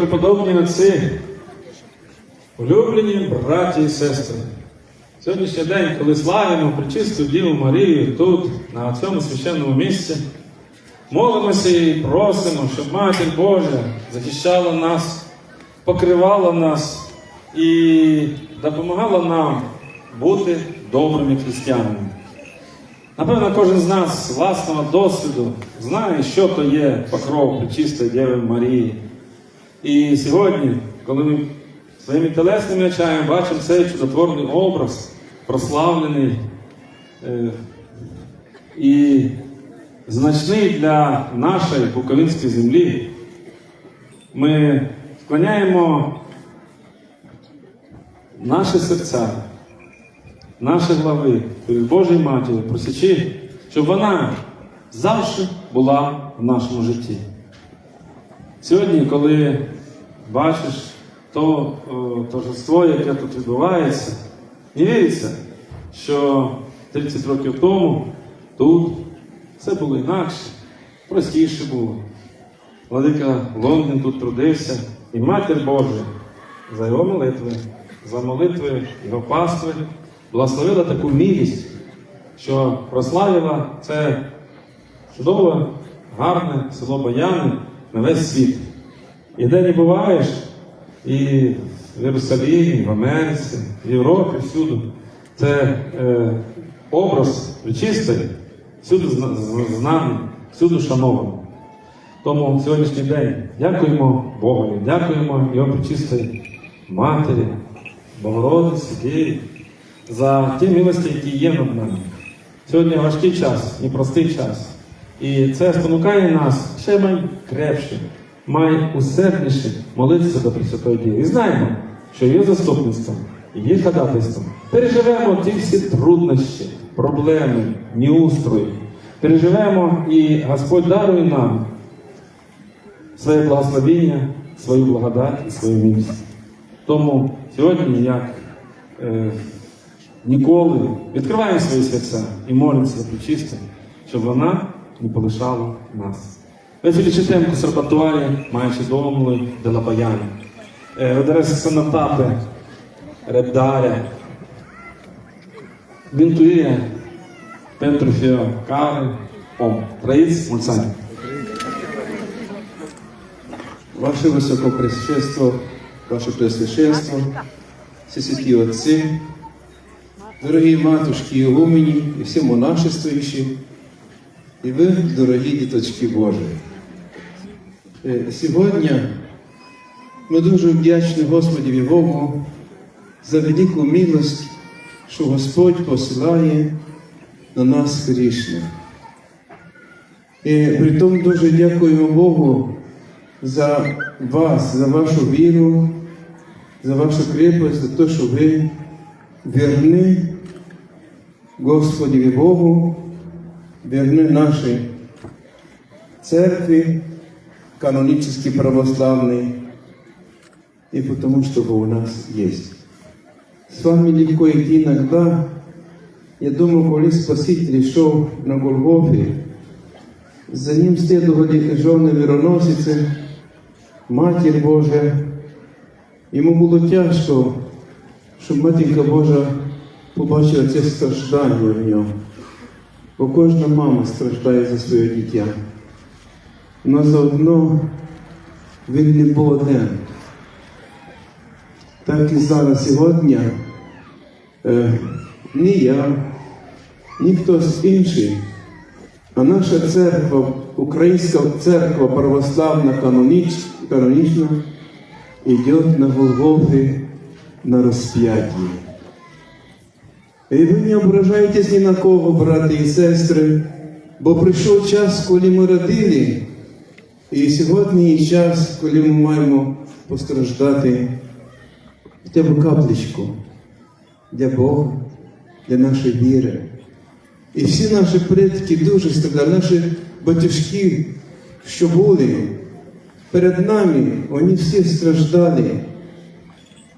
високопреподобні отці, улюблені браті і сестри. Сьогоднішній день, коли славимо причисту Діву Марію тут, на цьому священному місці, молимося і просимо, щоб Матір Божа захищала нас, покривала нас і допомагала нам бути добрими християнами. Напевно, кожен з нас з власного досвіду знає, що то є покров Пречистої Діви Марії. І сьогодні, коли ми своїми телесними очами бачимо цей чудотворний образ, прославлений е, і значний для нашої буковинської землі, ми склоняємо наші серця наші глави перед Божою Матір'ю, просячи, щоб вона завжди була в нашому житті. Сьогодні, коли бачиш то торжество, яке тут відбувається, не віриться, що 30 років тому тут все було інакше, простіше було. Владика Лонгін тут трудився, і Матір Божа за його молитви, за молитви його пастви благословила таку милість, що прославила це чудове, гарне село Баяни на весь світ. І де не буваєш, і в Єрусалімі, в Америці, в Європі, всюди. Це е, образ чистий, всюди знаний, всюди шанований. Тому сьогоднішній день дякуємо Богові, дякуємо Його причистої Матері, Богородиці, Діві, за ті милості, які є над нами. Сьогодні важкий час, непростий час. І це спонукає нас ще крепше, май усердніше молитися до Пресвятої Діви. І знаємо, що її заступництвом, її ходатайством переживемо ті всі труднощі, проблеми, неустрої. Переживемо і Господь дарує нам своє благословіння, свою благодать і свою милість. Тому сьогодні, як е, ніколи відкриваємо свої серця і молимося за причисте, щоб вона не полишала нас. Ви читаємо консерваторії, маючи Баяни. Eh, vedere se sono tappe, redare, vintuire pentru fiecare om. Trăiți mulți! Ваше Високопресвященство, Ваше Пресвященство, всі святі Отці, дорогі матушки і Ігумені, і всі монашествуючі, і ви, дорогі діточки Божі. Е, Сьогодні ми дуже вдячні Господі Богу за велику милость, що Господь посилає на нас грішних. І при тому дуже дякуємо Богу за вас, за вашу віру, за вашу крепость, за те, що ви вірні Господі Богу, вірні нашій церкви, канонически православной, и потому что у нас есть. С вами легко идти иногда. Я думаю, коли Спаситель йшов на Голгофі, за ним слідували жони віроносиці, Матір Божа. Йому було тяжко, щоб Матінка Божа побачила це страждання в ньому. Бо кожна мама страждає за своє дитя. Но заодно він не був один. Так і зараз сьогодні е, ні я, ні хтось інший, а наша церква, Українська церква православна каноніч, канонічна, йде на Голгофі на розп'ятті. І ви не ображайтесь ні на кого, брати і сестри, бо прийшов час, коли ми родили, і сьогодні є час, коли ми маємо постраждати хоча б каплечку для Бога, для нашої віри. І всі наші предки дуже страдали, наші батюшки, що були перед нами, вони всі страждали.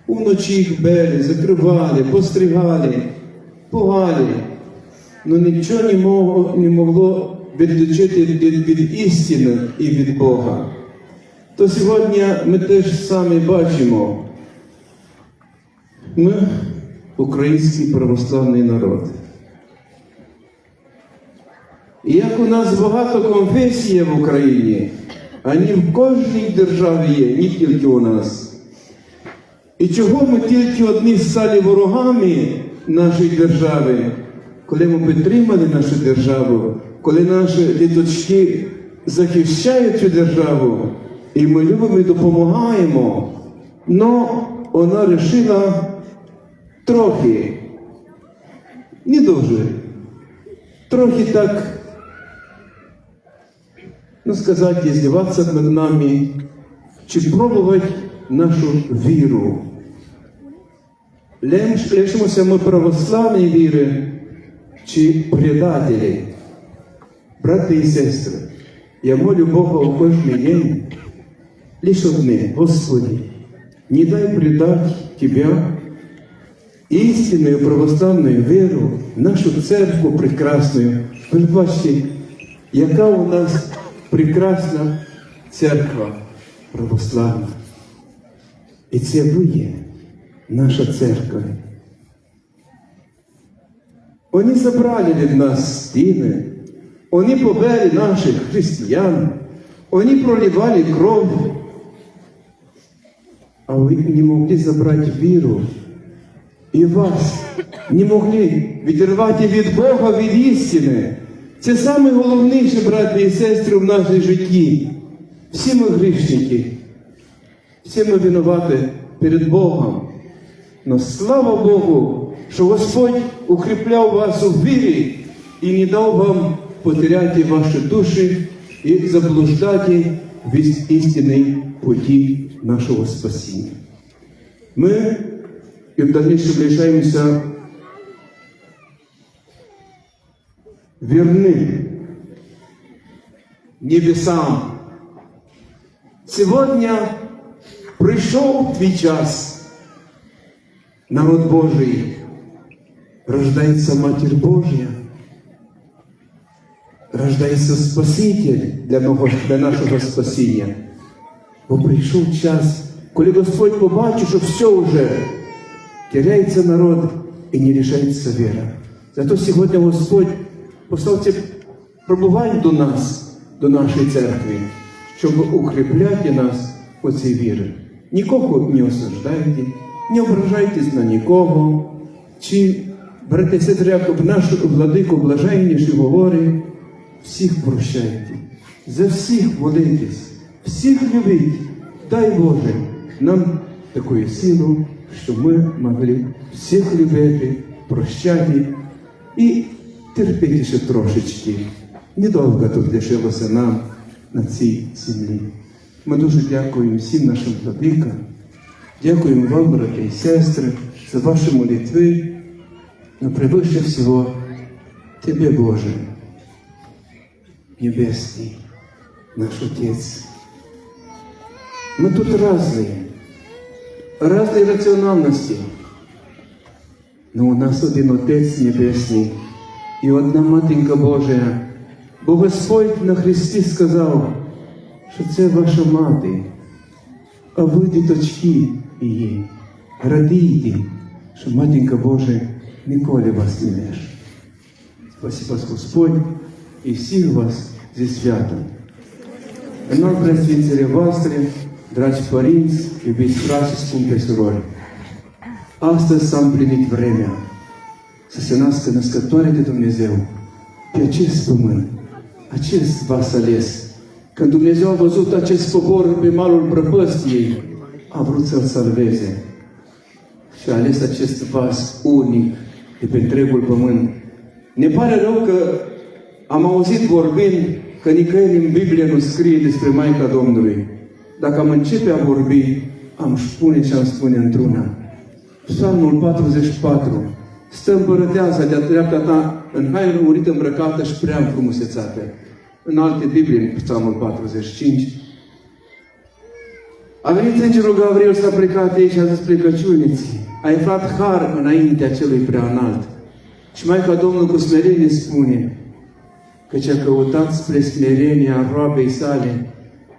Уночі їх били, закривали, постригали, пугали. Но нічого не могло відлучити від, від істини і від Бога. То сьогодні ми теж самі бачимо, ми український православний народ. І як у нас багато конфесій в Україні, ані в кожній державі є, не тільки у нас. І чого ми тільки одні стали ворогами нашої держави, коли ми підтримали нашу державу, коли наші діточки захищають цю державу, і ми любимо і допомагаємо, но вона вирішила трохи, не дуже, трохи так, ну сказати, издеваться над нами, чи пробувати нашу віру. Лиш- Лишимося ми православної віри чи предателі. Брати і сестри, я молю Бога у кожний день, лише одне, Господи, не дай предать Тебя істинною православною віру, нашу церкву прекрасною. Ви ж бачите, яка у нас прекрасна церква православна. І це ви є, наша церква. Вони забрали від нас стіни, вони побили наших християн, вони проливали кров, а ви не могли забрати віру. І вас не могли відірвати від Бога, від істини. Це найголовніше, брати і сестри, в нашій житті. Всі ми грішники. Всі ми винуваті перед Богом. Но слава Богу, що Господь укріпляв вас у вірі і не дав вам потеряти ваші душі і заблуждати від істинної путі нашого спасіння. Ми і в дальнейшем лишаємося верны небесам. Сегодня пришел твій час. Народ Божий, рождается Матерь Божья, рождается Спаситель для, мого, для нашого спасіння. Бо прийшов час, коли Господь побачив, що все вже теряється народ і не рішається віра. Зато сьогодні Господь послав це пробувань до нас, до нашої церкви, щоб укріпляти нас у цій вірі. Нікого не осуждайте, не ображайтесь на нікого. Чи, брати і сестри, наш владико блаженніший говорить, всіх прощайте, за всіх молитесь, всіх любіть. Дай Боже нам таку силу, щоб ми могли всіх любити, прощати і терпіти ще трошечки. Недовго тут лишилося нам на цій землі. Ми дуже дякуємо всім нашим владикам, дякуємо вам, брати і сестри, за ваші молитви, но превыше всего Тебе, Боже, Небесный, наш Отец. Мы тут разные, разные раціональності, но у нас один Отець Небесний і одна Матінка Божа. Бо Господь на Христі сказав, що це ваша мати, а ви діточки її. Радійте, що Матінка Божа ніколи вас не лише. Спасибо Господь і всіх вас зі святом. În preasfințele voastre, dragi părinți, iubiți frați și scumpe surori, astăzi s-a împlinit vremea să se nască născătoare de Dumnezeu pe acest pământ, acest vas ales. Când Dumnezeu a văzut acest popor pe malul prăpăstiei, a vrut să-l salveze și a ales acest vas unic de pe întregul pământ. Ne pare rău că am auzit vorbind că nicăieri în Biblie nu scrie despre Maica Domnului. Dacă am începe a vorbi, am spune ce am spune într-una. Psalmul 44. Stă împărăteasa de-a dreapta ta în haină urită îmbrăcată și prea înfrumusețată. În alte Biblie, în Psalmul 45. A venit Îngerul Gabriel s-a plecat ei și a zis plecăciuniții. A aflat har înaintea celui prea înalt. Și Maica Domnului cu smerenie spune căci a căutat spre smerenia roabei sale.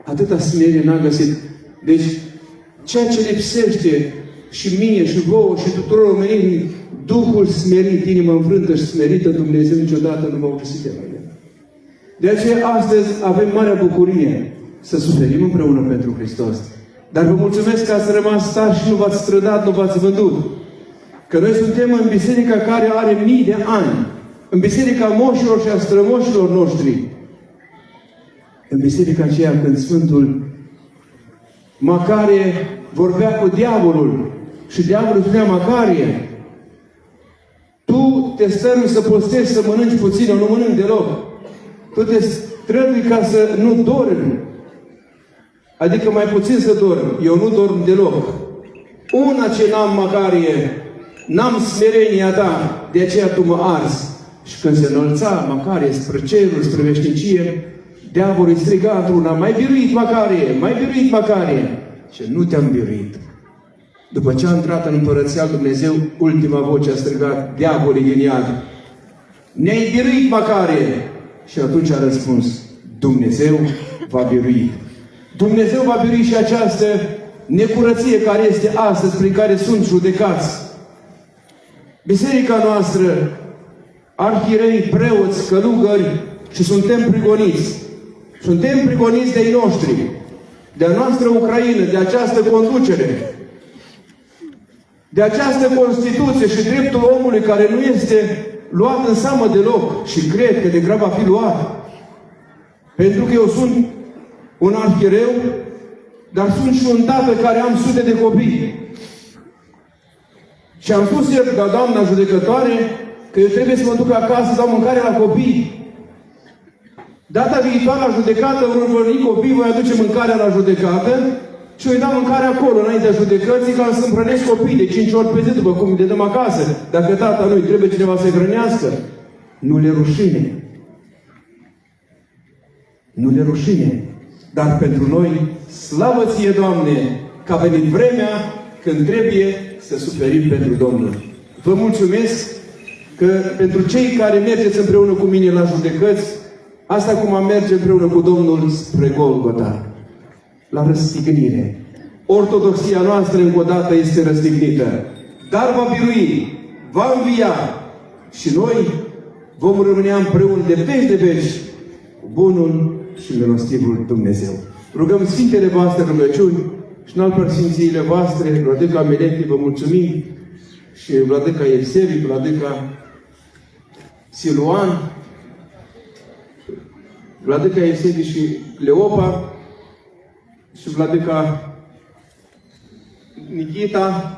Atâta smerenie n-a găsit. Deci, ceea ce lipsește și mie și vouă și tuturor omenii, Duhul smerit, inima înfrântă și smerită, Dumnezeu niciodată nu va găsi de la el. De aceea astăzi avem marea bucurie să suferim împreună pentru Hristos. Dar vă mulțumesc că ați rămas tari și nu v-ați strădat, nu v-ați vândut. Că noi suntem în biserica care are mii de ani. În biserica moșilor și a strămoșilor noștri. În biserica aceea când Sfântul Macarie vorbea cu diavolul și diavolul spunea Macarie, tu te stărui să postezi, să mănânci puțin, eu nu mănânc deloc. Tu te strădui ca să nu dormi. Adică mai puțin să dorm. Eu nu dorm deloc. Una ce n-am Macarie, n-am smerenia ta, de aceea tu mă arzi. Și când se înălța Macarie spre cerul, spre veșnicie, diavolul îi striga într-una, mai biruit Macarie, mai biruit Macarie. Și nu te-am biruit. După ce a intrat în Împărăția lui Dumnezeu, ultima voce a strigat, diavolii din iad. Ne-ai biruit, Macarie! Și atunci a răspuns, Dumnezeu va birui. Dumnezeu va birui și această necurăție care este astăzi, prin care sunt judecați. Biserica noastră, arhierei, preoți, călugări și suntem prigoniți. Suntem prigoniți de ei noștri, de a noastră Ucraină, de această conducere, de această Constituție și dreptul omului care nu este luat în seamă deloc și cred că de grab va fi luat. Pentru că eu sunt un arhiereu, dar sunt și un tată care am sute de copii. Și am spus el la doamna judecătoare că eu trebuie să mă duc acasă să dau mâncare la copii. Data viitoare la judecată vor veni copii, voi aduce mâncarea la judecată și îi dau mâncare acolo, înaintea judecății, ca să împrănesc copii de 5 ori pe zi, după cum le dăm acasă. Dacă tata nu trebuie cineva să-i hrănească, nu le rușine. Nu le rușine. Dar pentru noi, slavă ție, Doamne, că a venit vremea când trebuie să suferim pentru Domnul. Vă mulțumesc că pentru cei care mergeți împreună cu mine la judecăți, asta cum am merge împreună cu Domnul spre Golgota, la răstignire. Ortodoxia noastră încă o dată este răstignită, dar va birui, va învia și noi vom rămâne împreună de veci de veci cu bunul și milostivul Dumnezeu. Rugăm Sfintele voastre rugăciuni și în al Sfințiile voastre, Vladica Meleti, vă mulțumim și Vladica Evsevi, Vladica Siluan, Vladica Evsevi și Cleopa și Vladica Nikita,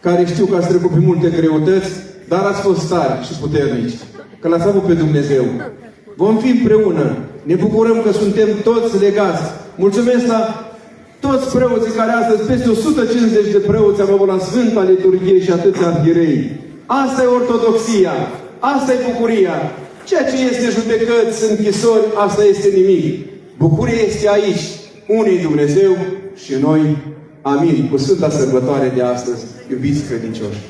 care știu că ați trecut prin multe greutăți, dar ați fost tari și puternici, că l-ați avut pe Dumnezeu. Vom fi împreună. Ne bucurăm că suntem toți legați. Mulțumesc la toți preoții care astăzi, peste 150 de preoți am avut la Sfânta Liturghie și atâția arhierei. Asta e ortodoxia. Asta e bucuria. Ceea ce este judecăți, închisori, asta este nimic. Bucuria este aici. Unii Dumnezeu și noi. Amin. Cu Sfânta Sărbătoare de astăzi, iubiți credincioși.